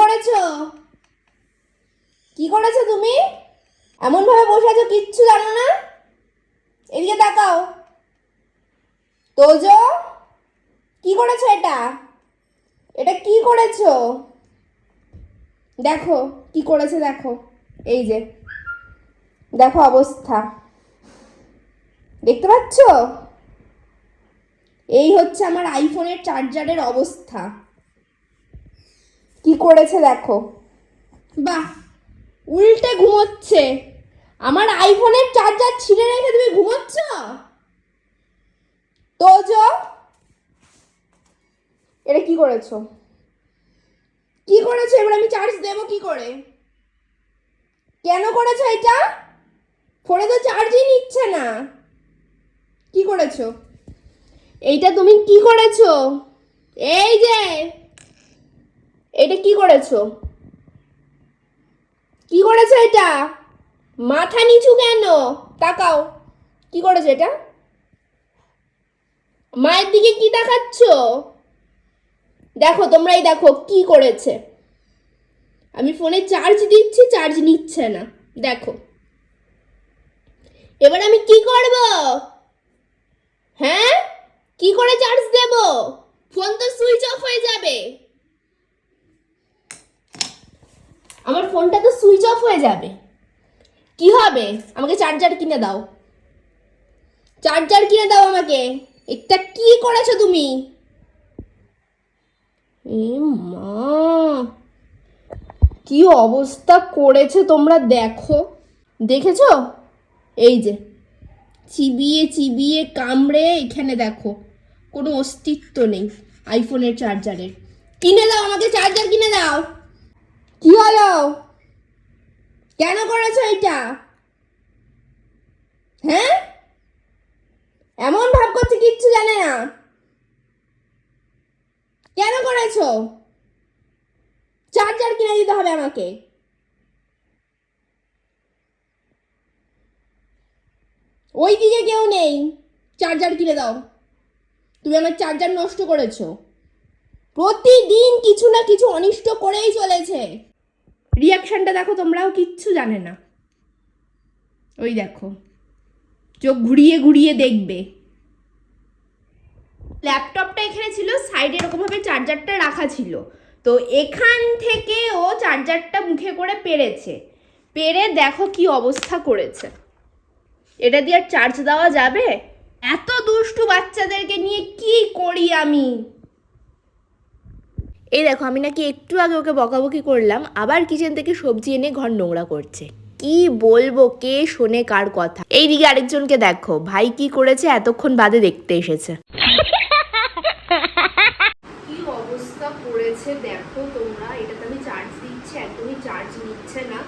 করেছ? কি করেছ তুমি? এমন ভাবে বসে আছো, কিচ্ছু জানো না? এদিকে তাকাও। তোজো, কি করেছ এটা? এটা কি করেছ? দেখো, কি করেছে দেখো। এই যে, দেখো অবস্থা। দেখতে পাচ্ছ? এই হচ্ছে আমার আইফোনের চার্জারের অবস্থা। কি করেছে দেখো। বাহ উল্টে ঘুমোচ্ছে। আমার আইফোনের চার্জার ছিঁড়ে রেখে তুমি ঘুমোচ্ছ? তোজো এটা কি করেছ? কি করেছ? এবার আমি চার্জ দেবো কি করে? কেন করেছ এটা? ফোনে তো চার্জই নিচ্ছে না। কি করেছ? এইটা তুমি কি করেছ? এই যে এটা কি করেছ? কি করেছ এটা? মাথা নিচু কেন? তাকাও। কি করেছ এটা? মায়ের দিকে কি দেখাচ্ছ? দেখো, তোমরাই দেখো কি করেছে। আমি ফোনে চার্জ দিচ্ছি চার্জ নিচ্ছে না। দেখো। এবার আমি কি করব? হ্যাঁ? কি করে চার্জ দেব? ফোন তো সুইচ অফ হয়ে যাবে। আমার ফোনটা তো সুইচ অফ হয়ে যাবে। কি হবে? আমাকে চার্জার কিনে দাও। চার্জার কিনে দাও আমাকে। এটা কি করেছ তুমি? এ মা। কি অবস্থা করেছে তোমরা দেখো। দেখেছ? এই যে। চিবিয়ে চিবিয়ে কামড়ে এখানে দেখো। কোনো অস্তিত্ব নেই আইফোনের চার্জারের কিনে দাও আমাকে চার্জার কিনে দাও। কি হলো? কেন করেছ এটা? হ্যাঁ? এমন ভাব করছে, কিচ্ছু জানে না। কেন করেছ? চার্জার কিনে দিতে হবে আমাকে। ওই দিকে কেউ নেই। চার্জার কিনে দাও। তুমি আমার চার্জার নষ্ট করেছ। প্রতিদিন কিছু না কিছু অনিষ্ট করেই চলেছে। রিয়াকশনটা দেখো, তোমরাও কিচ্ছু জানে না। ওই দেখো, চোখ ঘুরিয়ে ঘুরিয়ে দেখবে। ল্যাপটপটা এখানে ছিল সাইডে এরকমভাবে চার্জারটা রাখা ছিল। তো এখান থেকে ও চার্জারটা মুখে করে পেরেছে। পেরে দেখো কি অবস্থা করেছে। এটা দিয়ে আর চার্জ দেওয়া যাবে? এত দুষ্টু বাচ্চাদেরকে নিয়ে কি করি আমি? এই দেখো, আমি নাকি একটু আগে ওকে বকাবকি করলাম, আবার কিচেন থেকে সবজি এনে ঘর নোংরা করছে। কি বলব, কে শোনে কার কথা? এইদিকে আরেকজনকে দেখো, ভাই কি করেছে, এতক্ষণ বাদে দেখতে এসেছে কি অবস্থা করেছে দেখো তোমরা এটাতে আমি চার্জ দিচ্ছি একদমই চার্জ নিচ্ছে না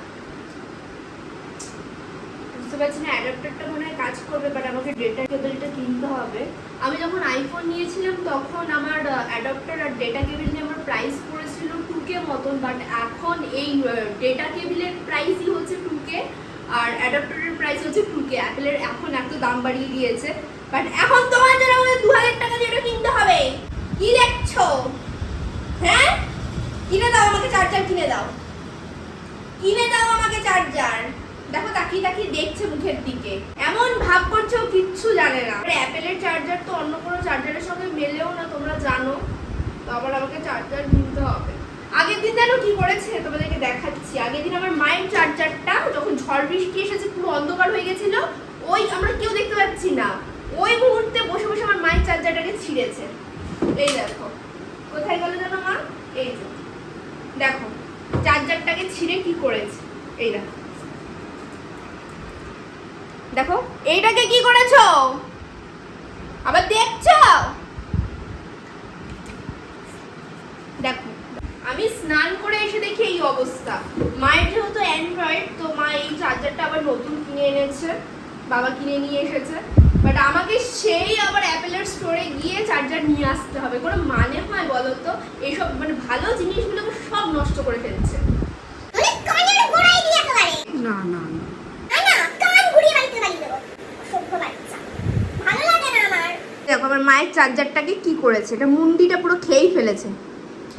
বুঝতে পারছি না অ্যাডাপ্টারটা মনে হয় কাজ করবে বাট আমাকে ডেটা কেবলটা কিনতে হবে। আমি যখন আইফোন নিয়েছিলাম, তখন আমার অ্যাডাপ্টার আর ডেটা কেবল নিয়ে আমার প্রাইস পড়েছিল টু কে মতন বাট এখন এই ডেটা কেবলের প্রাইসই হচ্ছে টু কে আর অ্যাডাপ্টারের প্রাইস হচ্ছে টু কে অ্যাপেলের এখন এত দাম বাড়িয়ে দিয়েছে বাট এখন তোমার জন্য আমাদের দু হাজার টাকা দিয়ে এটা কিনতে হবে। কি দেখছ? হ্যাঁ? কিনে দাও আমাকে চার্জার কিনে দাও। কিনে দাও আমাকে চার্জার দেখো, তাকিয়ে তাকিয়ে দেখছে মুখের দিকে। এমন ভাব করছে ও কিচ্ছু জানে না। আর, অ্যাপেলের চার্জার তো অন্য কোনো চার্জারের সঙ্গে মেলেও না, তোমরা জানো। তো আবার আমাকে চার্জার কিনতে হবে। আগের দিন জানো কি করেছে, তোমাদেরকে দেখাচ্ছি। আগের দিন আমার মায়ের চার্জারটা যখন ঝড় বৃষ্টি এসেছে, পুরো অন্ধকার হয়ে গেছিল, ওই আমরা কেউ দেখতে পাচ্ছি না। ওই মুহূর্তে বসে বসে আমার মায়ের চার্জারটাকে ছিঁড়েছে। এই দেখো। কোথায় গেল জানো মা? এই দেখো চার্জারটাকে ছিঁড়ে কি করেছে? এই দেখো। দেখো এইটাকে কি করেছ? আবার দেখছ? দেখো আমি স্নান করে এসে দেখি এই অবস্থা। মায়ের যেহেতু অ্যান্ড্রয়েড তো মা এই চার্জারটা আবার নতুন কিনে এনেছে বাবা কিনে নিয়ে এসেছে। বাট আমাকে সেই আবার অ্যাপেলের স্টোরে গিয়ে চার্জার নিয়ে আসতে হবে। কোনো মানে হয় বলো তো? এইসব মানে ভালো জিনিসগুলোকে সব নষ্ট করে ফেলছে। না না না তাই না কান ঘুরিয়ে বাড়িতে বাড়িয়ে দেবো অসভ্য বাচ্চা ভালো লাগে না আমার দেখো আমার মায়ের চার্জারটাকে কি করেছে? এটা মুন্ডিটা পুরো খেয়েই ফেলেছে।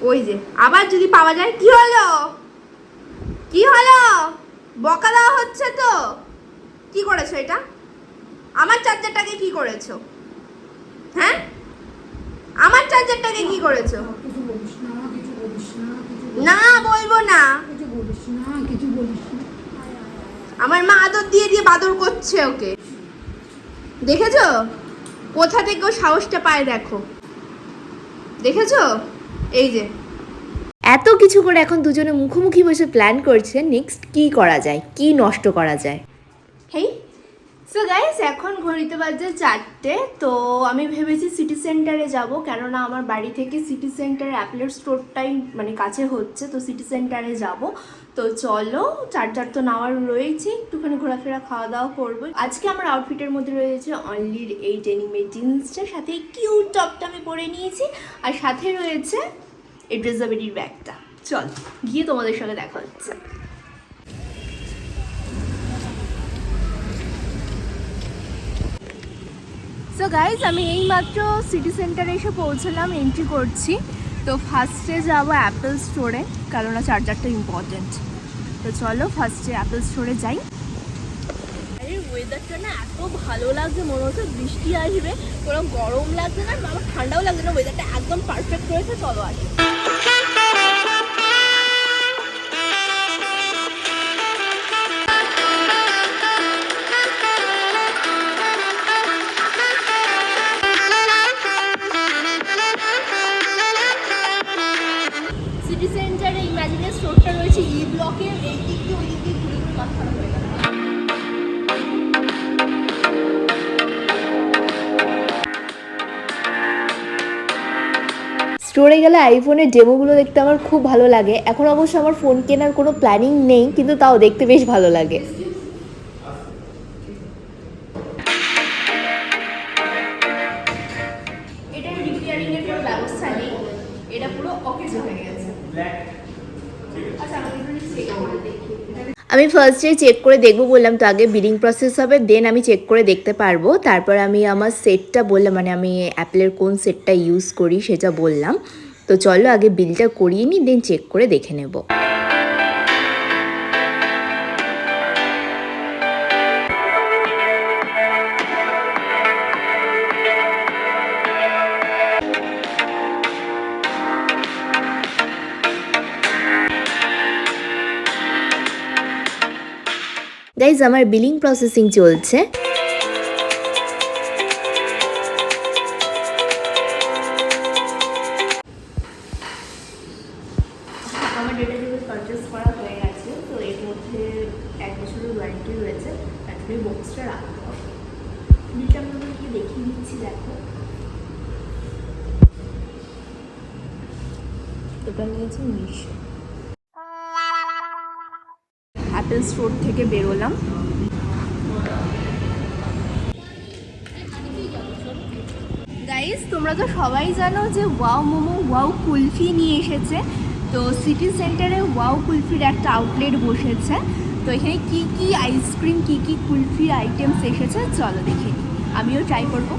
ওই যে আবার যদি পাওয়া যায় কি হলো? কি হলো? বকা দেওয়া হচ্ছে তো। কি করেছ এটা? আমার চার্জারটাকে কি করেছ? হ্যাঁ? আমার চার্জারটাকে কি করেছ? না বলব না। আমার মা আদর দিয়ে দিয়ে বাদর করছে ওকে। দেখেছ? কোথা থেকে ও সাহসটা পায় দেখো। দেখেছ? এই যে। এত কিছু করে এখন দুজনে মুখোমুখি বসে প্ল্যান করছে নেক্সট কি করা যায় কি নষ্ট করা যায়? হেই সো গাইস এখন ঘড়িতে বাজে চারটে, তো আমি ভেবেছি সিটি সেন্টারে যাব, কেননা আমার বাড়ি থেকে সিটি সেন্টার অ্যাপলের স্টোরটাই মানে কাছে হচ্ছে, তো সিটি সেন্টারে যাব। তো চলো, চার্জার তো নেওয়ার রয়েছে, একটুখানি ঘোরাফেরা খাওয়া দাওয়া করব। আজকে আমার আউটফিটের মধ্যে রয়েছে অনলি এই ডেনিমের জিন্সটার সাথে কিউট টপটা আমি পরে নিয়েছি, আর সাথে রয়েছে এই ড্রেজাবেরির ব্যাগটা চল, গিয়ে তোমাদের সঙ্গে দেখা হচ্ছে। সো গাইজ আমি এইমাত্র সিটি সেন্টারে এসে পৌঁছলাম এন্ট্রি করছি। তো ফার্স্টে যাব অ্যাপেল স্টোরে কেননা চার্জারটা ইম্পর্টেন্ট তো চলো ফার্স্টে অ্যাপেল স্টোরে যাই। ওয়েদারটা না এত ভালো লাগছে, মনে হচ্ছে বৃষ্টি আসবে। কোনো গরম লাগছে না, আমার ঠান্ডাও লাগছে না ওয়েদারটা একদম পারফেক্ট রয়েছে, চলো আগে সিটি সেন্টারে ইমাজিনের স্টোরটা রয়েছে ই ব্লকে এই দিক দিয়ে ওই দিক দিয়ে ঘুরে ঘুরে মাথা হয়ে গেল স্টোরে গেলে আইফোনের ডেমোগুলো দেখতে আমার খুব ভালো লাগে। এখন অবশ্য আমার ফোন কেনার কোনো প্ল্যানিং নেই কিন্তু তাও দেখতে বেশ ভালো লাগে। এটা রিপেয়ারিং এর কোনো ব্যবস্থা নেই এটা পুরো অকেজ হয়ে গেছে। আমি ফার্স্ট ফার্স্টে চেক করে দেখব বললাম তো আগে বিলিং প্রসেস হবে দেন আমি চেক করে দেখতে পারব। তারপর আমি আমার সেটটা বললাম মানে আমি অ্যাপেলের কোন সেটটা ইউজ করি সেটা বললাম। তো চলো আগে বিলটা করিয়ে নিই দেন চেক করে দেখে নেব। গাইজ আমার বিলিং প্রসেসিং চলছে। আমার ডেটা করা হয়ে গেছে, তো এর মধ্যে এক বছরের ওয়ারেন্টি রয়েছে দেখিয়ে দেখো। এটা নিয়েছি মিশো। অ্যাপেল স্টোর থেকে বেরোলাম। গাইস তোমরা তো সবাই জানো যে ওয়াও মোমো, ওয়াও কুলফি নিয়ে এসেছে। তো সিটি সেন্টারে ওয়াও কুলফির একটা আউটলেট বসেছে। তো এখানে কি কি আইসক্রিম কি কি কুলফি আইটেমস এসেছে, চলো দেখে আমিও ট্রাই করব।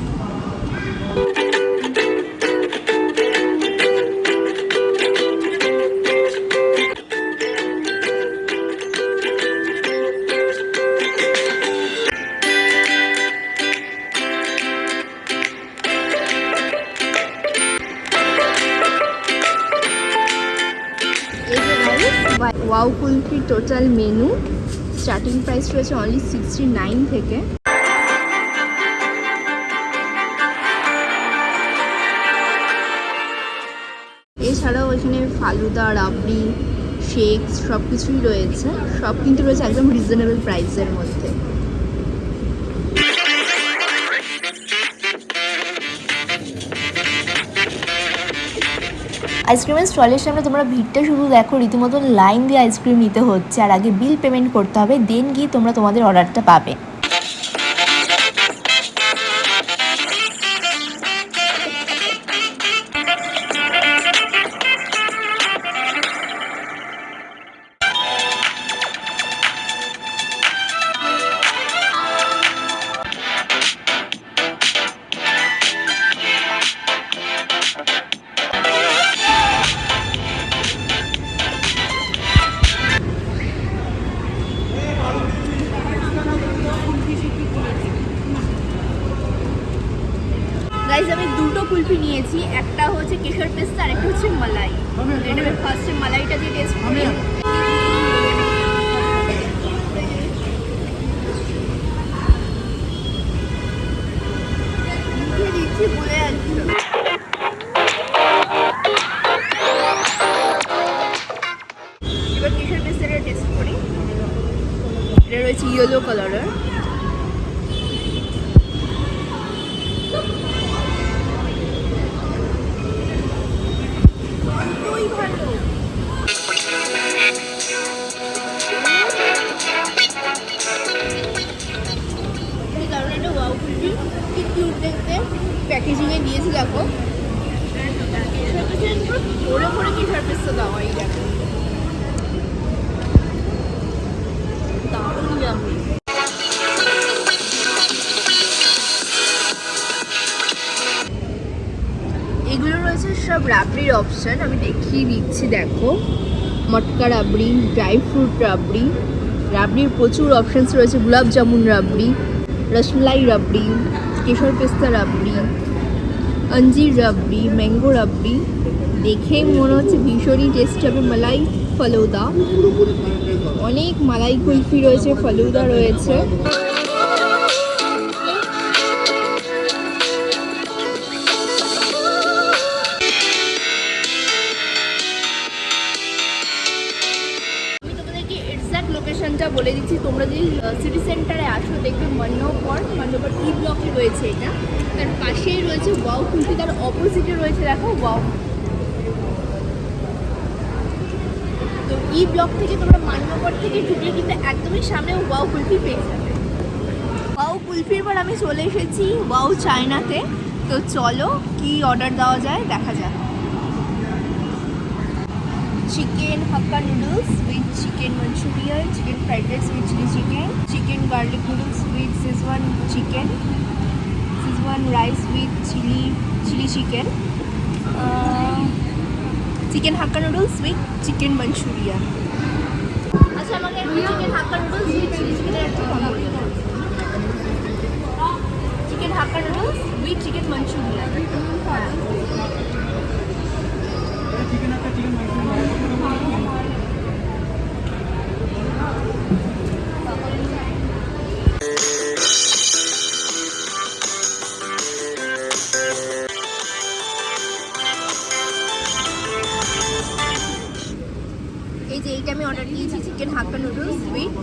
Wow kulfi total menu starting price রয়েছে অনলি সিক্সটি নাইন থেকে। এছাড়াও এখানে ফালুদা, রাবড়ি শেক সব কিছুই রয়েছে। সব কিন্তু রয়েছে একদম রিজনেবল প্রাইসের মধ্যে। আইসক্রিমের স্টলের সামনে তোমরা ভিড়টা শুধু দেখো রীতিমতো লাইন দিয়ে আইসক্রিম নিতে হচ্ছে। আর আগে বিল পেমেন্ট করতে হবে, দেন গিয়ে তোমরা তোমাদের অর্ডারটা পাবে। কিউট দেখতে প্যাকেজিংয়ে দিয়েছি, দেখো। ভরে ভরে কি সার্ভিসটা দেওয়া এই দেখো এগুলো রয়েছে সব রাবড়ির অপশন আমি দেখিয়ে দিচ্ছি, দেখো। Matka rabri dry fruit rabri. রাবড়ির প্রচুর অপশানস রয়েছে গুলাব জামুন রাবড়ি, রসমালাই রাবড়ি। কেশর পেস্তা রাবড়ি, অঞ্জির রাবড়ি, ম্যাঙ্গো রাবড়ি, দেখে মনে হচ্ছে ভীষণই টেস্ট হবে মালাই ফলৌদা। অনেক মালাই কুলফি রয়েছে, ফলৌদা রয়েছে। লোকেশনটা বলে দিচ্ছি, তোমরা যদি সিটি সেন্টারে আসো, দেখবে মন্নপর মন্নপর ই ব্লকে রয়েছে এটা। তার পাশেই রয়েছে ওয়াও কুলফি তার অপোজিটে রয়েছে, দেখো ওয়াও তো ই ব্লক থেকে তোমরা মান্যপর থেকে ঢুকলে কিন্তু একদমই সামনে ওয়াও কুলফি পেয়ে যাবে। ওয়াও কুলফির পর আমি চলে এসেছি ওয়াও চায়নাতে তো। চলো, কি অর্ডার দেওয়া যায়, দেখা যাক। chicken hakka noodles with chicken manchurian, chicken fried rice with chili chicken, chicken garlic noodles with Szechuan chicken, Szechuan rice with chili chili chicken, uh, chicken hakka noodles with chicken manchurian. আচ্ছা আমাকে একটা chicken hakka noodles with chilli চিকেনের একটা combo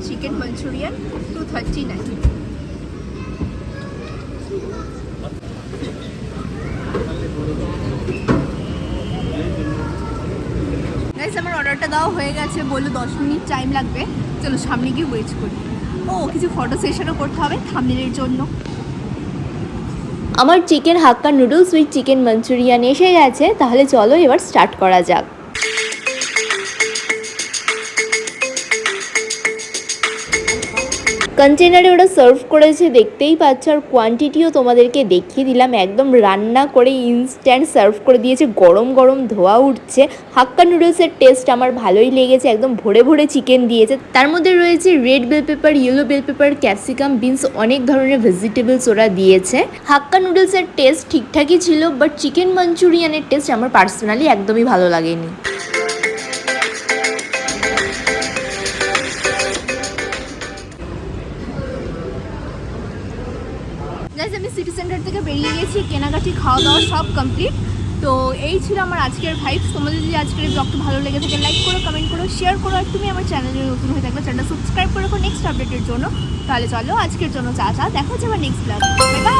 chicken manchurian two thirty nine আমার অর্ডারটা দেওয়া হয়ে গেছে, বলল দশ মিনিট টাইম লাগবে। চলো সামনে গিয়ে ওয়েট করি। ও, কিছু ফটো সেশনও করতে হবে থামনেলের জন্য। আমার chicken hakka noodles with chicken manchurian এসে গেছে, তাহলে চলো এবার স্টার্ট করা যাক। কন্টেনারে ওরা সার্ভ করেছে, দেখতেই পাচ্ছ, আর কোয়ান্টিটিও তোমাদেরকে দেখিয়ে দিলাম। একদম রান্না করে ইনস্ট্যান্ট সার্ভ করে দিয়েছে। গরম গরম ধোয়া উঠছে। হাক্কা নুডলসের টেস্ট আমার ভালোই লেগেছে। একদম ভরে ভরে চিকেন দিয়েছে। তার মধ্যে রয়েছে red bell pepper yellow bell pepper capsicum beans অনেক ধরনের ভেজিটেবলস ওরা দিয়েছে। হাক্কা নুডলসের টেস্ট ঠিকঠাকই ছিল বাট চিকেন মাঞ্চুরিয়ানের টেস্ট আমার পার্সোনালি একদমই ভালো লাগেনি। বেরিয়ে গেছি, কেনাকাটি খাওয়া দাওয়া সব কমপ্লিট তো এই ছিল আমার আজকের ভাইবস তোমাদের যদি আজকের এই ব্লগটা ভালো লেগে থাকে লাইক করো কমেন্ট করো শেয়ার করো, আর তুমি আমার চ্যানেলে নতুন হয়ে থাকবে চ্যানেলটা সাবস্ক্রাইব করে রাখো নেক্সট আপডেটের জন্য। তাহলে চলো আজকের জন্য চা চা দেখো আমার নেক্সট ব্লগ বাই